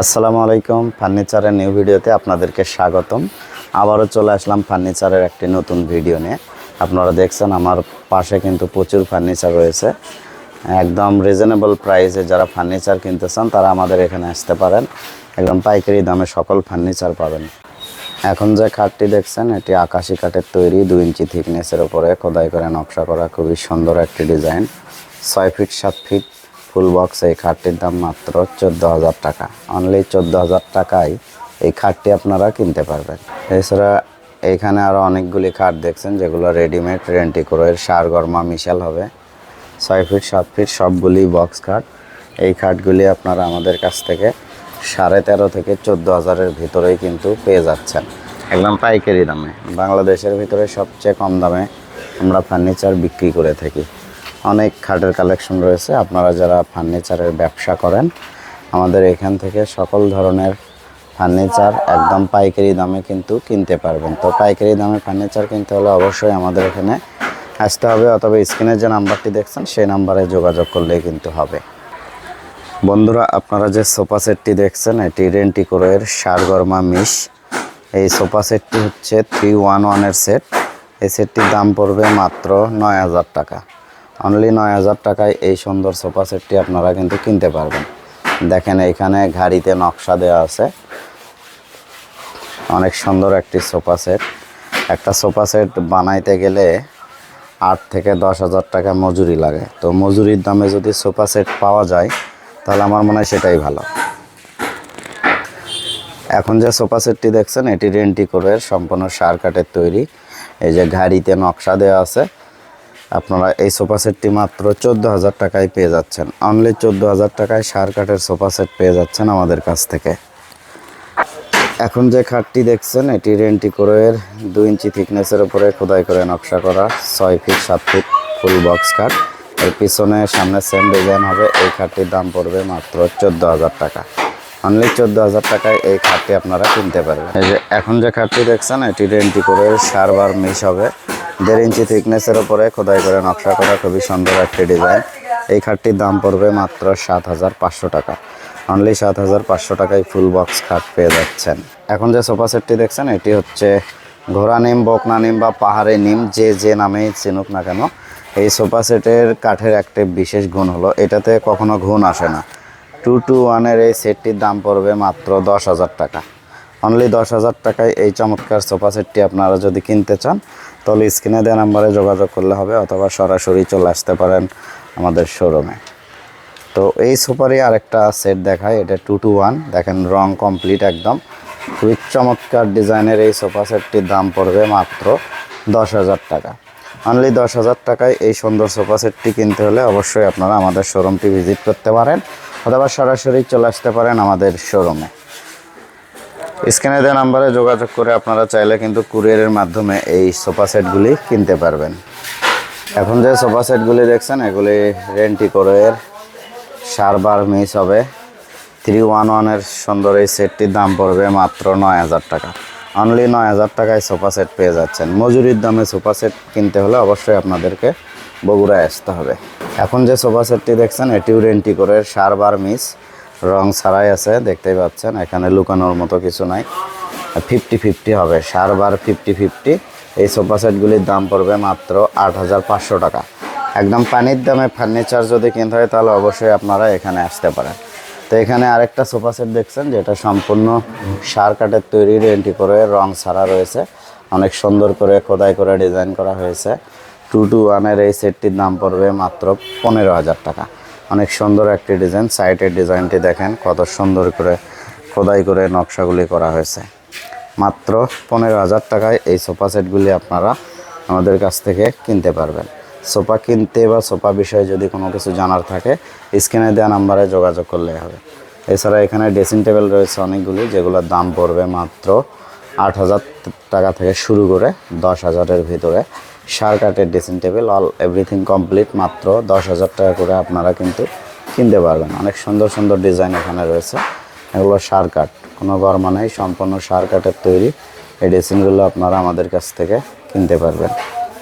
আসসালামু আলাইকুম। ফার্নিচারের নিউ ভিডিওতে আপনাদেরকে স্বাগতম। আবারও চলে আসলাম ফার্নিচারের একটি নতুন ভিডিও নিয়ে। আপনারা দেখছেন আমার পাশে কিন্তু প্রচুর ফার্নিচার রয়েছে। একদম রিজনেবল প্রাইসে যারা ফার্নিচার কিনতে চান, তারা আমাদের এখানে আসতে পারেন। একদম পাইকারি দামে সকল ফার্নিচার পাবেন। এখন যে খাটটি দেখছেন, এটি আকাশি কাঠের তৈরি, দুই ইঞ্চি থিকনেসের ওপরে খোদাই করে নকশা করা খুবই সুন্দর একটি ডিজাইন। ছয় ফিট সাত ফিট ফুল বক্স এই খাটটির দাম মাত্র চোদ্দ হাজার টাকা। অনলি চোদ্দ হাজার টাকায় এই খাটটি আপনারা কিনতে পারবেন। এছাড়া এইখানে আরও অনেকগুলি খাট দেখছেন, যেগুলো রেডিমেড রেন্টি করে সার গরমা মিশাল হবে। ছয় ফিট, সাত ফিট সবগুলি বক্স খাট। এই খাটগুলি আপনারা আমাদের কাছ থেকে সাড়ে তেরো থেকে চোদ্দ হাজারের ভিতরেই কিন্তু পেয়ে যাচ্ছেন। একদম পাইকারি দামে। বাংলাদেশের ভিতরে সবচেয়ে কম দামে আমরা ফার্নিচার বিক্রি করে থাকি। অনেক খাটের কালেকশন রয়েছে। আপনারা যারা ফার্নিচারের ব্যবসা করেন, আমাদের এখান থেকে সকল ধরনের ফার্নিচার একদম পাইকারি দামে কিন্তু কিনতে পারবেন। তো পাইকারি দামে ফার্নিচার কিনতে হলে অবশ্যই আমাদের এখানে আসতে হবে, অথবা স্ক্রিনে যে নাম্বারটি দেখছেন, সেই নাম্বারে যোগাযোগ করলেই কিন্তু হবে। বন্ধুরা, আপনারা যে সোফা সেটটি দেখছেন, এটি রেন্টি কোরের সারগরমা মিশ। এই সোফা সেটটি হচ্ছে থ্রি ওয়ান ওয়ানের সেট। এই সেটটির দাম পড়বে মাত্র নয় হাজার টাকা। অনলি নয় হাজার টাকায় এই সুন্দর সোফা সেটটি আপনারা কিন্তু কিনতে পারবেন। দেখেন এখানে ঘাড়িতে নকশা দেওয়া আছে। অনেক সুন্দর একটি সোফা সেট একটা সোফা সেট বানাইতে গেলে আট থেকে দশ হাজার টাকা মজুরি লাগে। তো মজুরির দামে যদি সোফা সেট পাওয়া যায়, তাহলে আমার মনে হয় সেটাই ভালো। এখন যে সোফা সেটটি দেখছেন, এটি রেন্টি করে সম্পূর্ণ সার কাঠের তৈরি। এই যে ঘাড়িতে নকশা দেওয়া আছে। আপনারা এই সোফা সেটটি মাত্র চোদ্দ হাজার টাকায় পেয়ে যাচ্ছেন। অনলি চোদ্দ হাজার টাকায় সার কাঠের সোফা সেট পেয়ে যাচ্ছেন আমাদের কাছ থেকে। এখন যে খাটটি দেখছেন, এটি রেন্টি কোরের দুই ইঞ্চি থিকনেসের উপরে খোদাই করে নকশা করা ছয় ফিট, সাত ফিট ফুল বক্স খাট। এর পিছনে সামনে সেম ডিজাইন হবে। এই খাটটির দাম পড়বে মাত্র চোদ্দ হাজার টাকা। অনলি চোদ্দ হাজার টাকায় এই খাটটি আপনারা কিনতে পারবেন। এই যে এখন যে খাটটি দেখছেন, এটি রেন্টি করে সারবার মিস হবে। দেড় ইঞ্চি থিকনেসের ওপরে খোদাই করে নকশা করা খুবই সুন্দর একটি ডিজাইন এই খাটটির দাম পড়বে মাত্র সাত হাজার পাঁচশো টাকা। অনলি সাত হাজার পাঁচশো টাকায় ফুল বক্স খাট পেয়ে যাচ্ছেন। এখন যে সোফা সেটটি দেখছেন, এটি হচ্ছে ঘোড়া নিম, বকনা নিম বা পাহাড়ে নিম, যে যে নামেই চিনুক না কেন। এই সোফা সেটের কাঠের একটি বিশেষ গুণ হলো, এটাতে কখনো ঘুণ আসে না। টু টু ওয়ানের এই সেটটির দাম পড়বে মাত্র দশ হাজার টাকা। অনলি দশ হাজার টাকায় এই চমৎকার সোফা সেটটি আপনারা যদি কিনতে চান তাহলে স্ক্রিনে দেওয়া নাম্বারে যোগাযোগ করলে হবে অথবা সরাসরি চলে আসতে পারেন আমাদের শোরুমে তো এই সোফারই আরেকটা সেট দেখায় এটা টু টু ওয়ান দেখেন, রং কমপ্লিট একদম। খুবই চমৎকার ডিজাইনের এই সোফা সেটটির দাম পড়বে মাত্র দশ হাজার টাকা। অনলি দশ হাজার টাকায় এই সুন্দর সোফা সেটটি কিনতে হলে অবশ্যই আপনারা আমাদের শোরুমটি ভিজিট করতে পারেন, অথবা সরাসরি চলে আসতে পারেন আমাদের শোরুমে স্ক্রিনে দেওয়া নাম্বারে যোগাযোগ করে আপনারা চাইলে কিন্তু কুরিয়ারের মাধ্যমে এই সোফা সেটগুলি কিনতে পারবেন। এখন যে সোফা সেটগুলি দেখছেন, এগুলি রেন্টি করে সারবার মিস হবে। থ্রি ওয়ান ওয়ানের সুন্দর এই সেটটির দাম পড়বে মাত্র নয় হাজার টাকা। অনলি নয় হাজার টাকায় সোফা সেট পেয়ে যাচ্ছেন। মজুরির দামে সোফা সেট কিনতে হলে অবশ্যই আপনাদেরকে বগুড়ায় আসতে হবে। এখন যে সোফা সেটটি দেখছেন, এটিও রেন্টি করে সারবার মিস রং ছাড়াই আছে, দেখতেই পাচ্ছেন। এখানে লুকানোর মতো কিছু নাই। ফিফটি ফিফটি হবে, সারবার ফিফটি ফিফটি। এই সোফা সেটগুলির দাম পড়বে মাত্র আট হাজার পাঁচশো টাকা। একদম পানির দামে ফার্নিচার যদি কিনতে হয়, তাহলে অবশ্যই আপনারা এখানে আসতে পারেন। তো এখানে আরেকটা সোফা সেট দেখছেন, যেটা সম্পূর্ণ সার কাঠের তৈরি, রেন্টি করে রং ছাড়া রয়েছে। অনেক সুন্দর করে খোদাই করে ডিজাইন করা হয়েছে। টু টু ওয়ানের এই সেটটির দাম পড়বে মাত্র পনেরো হাজার টাকা। অনেক সুন্দর একটি ডিজাইন। সাইডের ডিজাইনটি দেখেন, কত সুন্দর করে খোদাই করে নকশাগুলি করা হয়েছে। মাত্র পনেরো হাজার টাকায় এই সোফা সেটগুলি আপনারা আমাদের কাছ থেকে কিনতে পারবেন। সোফা কিনতে বা সোফা বিষয়ে যদি কোনো কিছু জানার থাকে, স্ক্রিনে দেওয়া নাম্বারে যোগাযোগ করলে হবে। এছাড়া এখানে ড্রেসিং টেবিল রয়েছে অনেকগুলি, যেগুলোর দাম পড়বে মাত্র আট হাজার টাকা থেকে শুরু করে দশ হাজারের ভিতরে। সার কাঠের dressing table all everything complete মাত্র দশ হাজার টাকা করে আপনারা কিন্তু কিনতে পারবেন। অনেক সুন্দর সুন্দর ডিজাইন এখানে রয়েছে। এগুলো সার কাট কোনো গরমা নেই, সম্পূর্ণ সার কাটের তৈরি। এই ড্রেসিংগুলো আপনারা আমাদের কাছ থেকে কিনতে পারবেন।